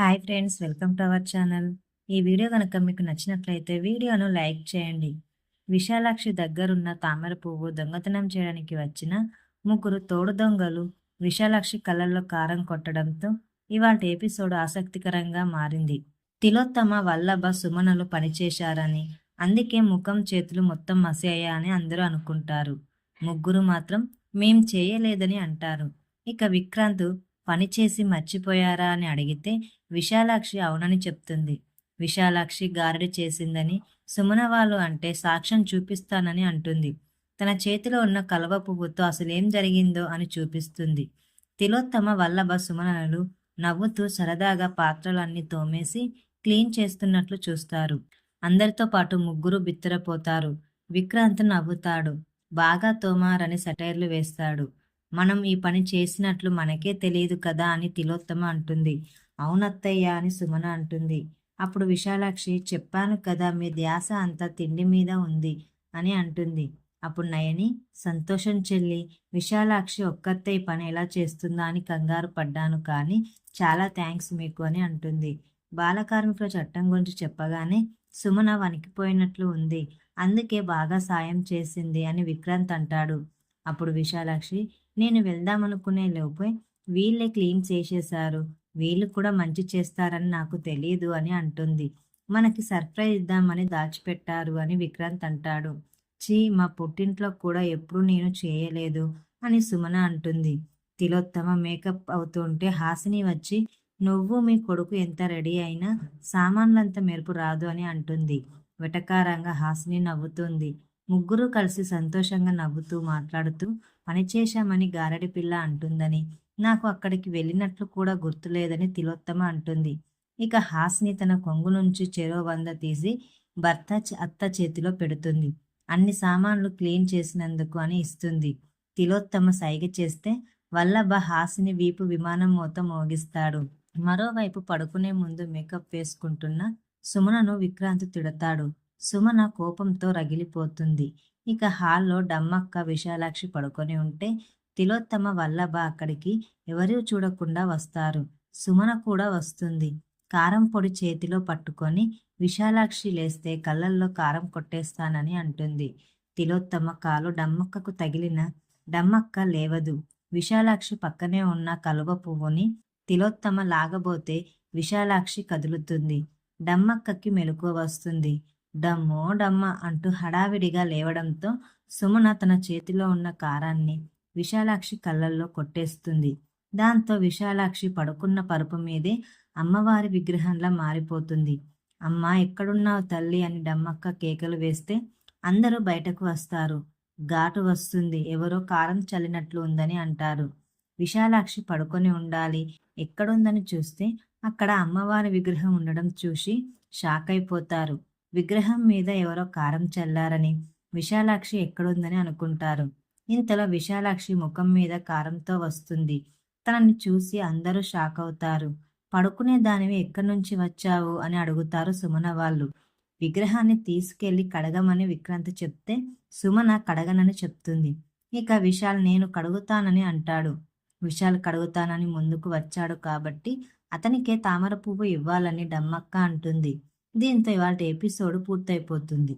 Hi friends welcome to our channel. ఈ video కనుక మీకు నచ్చినట్లయితే వీడియోను లైక్ చేయండి. విశాలాక్షి దగ్గరున్న తామర పువ్వు దొంగతనం చేయడానికి వచ్చిన ముగ్గురు తోడు దొంగలు విశాలాక్షి కళ్ళల్లో కారం కొట్టడంతో ఇవాళ ఎపిసోడ్ ఆసక్తికరంగా మారింది. తిలోత్తమ వల్లభ సుమనలు పనిచేశారని అందుకే ముఖం చేతులు మొత్తం మసయ్యాయని అందరూ అనుకుంటారు. ముగ్గురు మాత్రం మేం చేయలేదని అంటారు. ఇక విక్రాంత్ పనిచేసి మర్చిపోయారా అని అడిగితే విశాలాక్షి అవునని చెప్తుంది. విశాలాక్షి గారడి చేసిందని సుమన వాళ్ళు అంటే సాక్ష్యం చూపిస్తానని అంటుంది. తన చేతిలో ఉన్న కలవ పువ్వుతో అసలేం జరిగిందో అని చూపిస్తుంది. తిలోత్తమ వల్లభ సుమనలు నవ్వుతూ సరదాగా పాత్రలన్నీ తోమేసి క్లీన్ చేస్తున్నట్లు చూస్తారు. అందరితో పాటు ముగ్గురు బిత్తరపోతారు. విక్రాంత్ నవ్వుతాడు. బాగా తోమారని సెటైర్లు వేస్తాడు. మనం ఈ పని చేసినట్లు మనకే తెలియదు కదా అని తిలోత్తమ అంటుంది. అవునత్తయ్య అని సుమన అంటుంది. అప్పుడు విశాలాక్షి చెప్పాను కదా మీ ధ్యాస అంతా తిండి మీద ఉంది అని అంటుంది. అప్పుడు నయని సంతోషం చెల్లి విశాలాక్షి ఒక్కత్తే ఈ పని ఎలా చేస్తుందా అని కంగారు పడ్డాను కానీ చాలా థ్యాంక్స్ మీకు అని అంటుంది. బాలకార్మికుల చట్టం గురించి చెప్పగానే సుమన వణికిపోయినట్లు ఉంది. అందుకే బాగా సాయం చేసింది అని విక్రాంత్ అంటాడు. అప్పుడు విశాలాక్షి నేను వెళ్దామనుకునే లోపే వీళ్ళే క్లీన్ చేసేశారు. వీళ్ళు కూడా మంచి చేస్తారని నాకు తెలియదు అని అంటుంది. మనకి సర్ప్రైజ్ ఇద్దామని దాచిపెట్టారు అని విక్రాంత్ అంటాడు. చీ మా పుట్టింట్లో కూడా ఎప్పుడు నేను చేయలేదు అని సుమన అంటుంది. తిలోత్తమ మేకప్ అవుతుంటే హాసిని వచ్చి నువ్వు మీ కొడుకు ఎంత రెడీ అయినా సామాన్లంత మెరుపు రాదు అని అంటుంది. వెటకారంగా హాసిని నవ్వుతుంది. ముగ్గురు కలిసి సంతోషంగా నవ్వుతూ మాట్లాడుతూ పనిచేశామని గారడి పిల్ల అంటుందని నాకు అక్కడికి వెళ్ళినట్లు కూడా గుర్తులేదని తిలోత్తమ అంటుంది. ఇక హాస్ని తన కొంగు నుంచి చెరో వంద తీసి భర్త అత్త చేతిలో పెడుతుంది. అన్ని సామాన్లు క్లీన్ చేసినందుకు అని ఇస్తుంది. తిలోత్తమ సైగ చేస్తే వల్లభ హాసిని వీపు విమానం మూత మోగిస్తాడు. మరోవైపు పడుకునే ముందు మేకప్ వేసుకుంటున్న సుమనను విక్రాంత్ తిడతాడు. సుమన కోపంతో రగిలిపోతుంది. ఇక హాల్లో డమ్మక్క విశాలాక్షి పడుకొని ఉంటే తిలోత్తమ వల్లభ అక్కడికి ఎవరూ చూడకుండా వస్తారు. సుమన కూడా వస్తుంది. కారం పొడి చేతిలో పట్టుకొని విశాలాక్షి లేస్తే కళ్ళల్లో కారం కొట్టేస్తానని అంటుంది. తిలోత్తమ కాలు డమ్మక్కకు తగిలిన డమ్మక్క లేవదు. విశాలాక్షి పక్కనే ఉన్న కలువ పువ్వుని తిలోత్తమ లాగబోతే విశాలాక్షి కదులుతుంది. డమ్మక్కకి మెలకువ వస్తుంది. డమ్మో డమ్మ అంటూ హడావిడిగా లేవడంతో సుమన తన చేతిలో ఉన్న కారాన్ని విశాలాక్షి కళ్ళల్లో కొట్టేస్తుంది. దాంతో విశాలాక్షి పడుకున్న పరుపు మీదే అమ్మవారి విగ్రహంలా మారిపోతుంది. అమ్మ ఎక్కడున్నావు తల్లి అని డమ్మక్క కేకలు వేస్తే అందరూ బయటకు వస్తారు. ఘాటు వస్తుంది. ఎవరో కారం చల్లినట్లు ఉందని అంటారు. విశాలాక్షి పడుకొని ఉండాలి. ఎక్కడుందని చూస్తే అక్కడ అమ్మవారి విగ్రహం ఉండడం చూసి షాక్ అయిపోతారు. విగ్రహం మీద ఎవరో కారం చల్లారని విశాలాక్షి ఎక్కడుందని అనుకుంటారు. ఇంతలో విశాలాక్షి ముఖం మీద కారంతో వస్తుంది. తనని చూసి అందరూ షాక్ అవుతారు. పడుకునే దానివి ఎక్కడి నుంచి వచ్చావు? అని అడుగుతారు సుమన వాళ్ళు. విగ్రహాన్ని తీసుకెళ్ళి కడగమని విక్రాంత్ చెప్తే సుమన కడగనని చెప్తుంది. ఇక విశాల్ నేను కడుగుతానని అంటాడు. విశాల్ కడుగుతానని ముందుకు వచ్చాడు కాబట్టి అతనికే తామర పువ్వు ఇవ్వాలని డమ్మక్క అంటుంది. దీంతో ఇవాళ ఎపిసోడ్ పూర్తయిపోతుంది.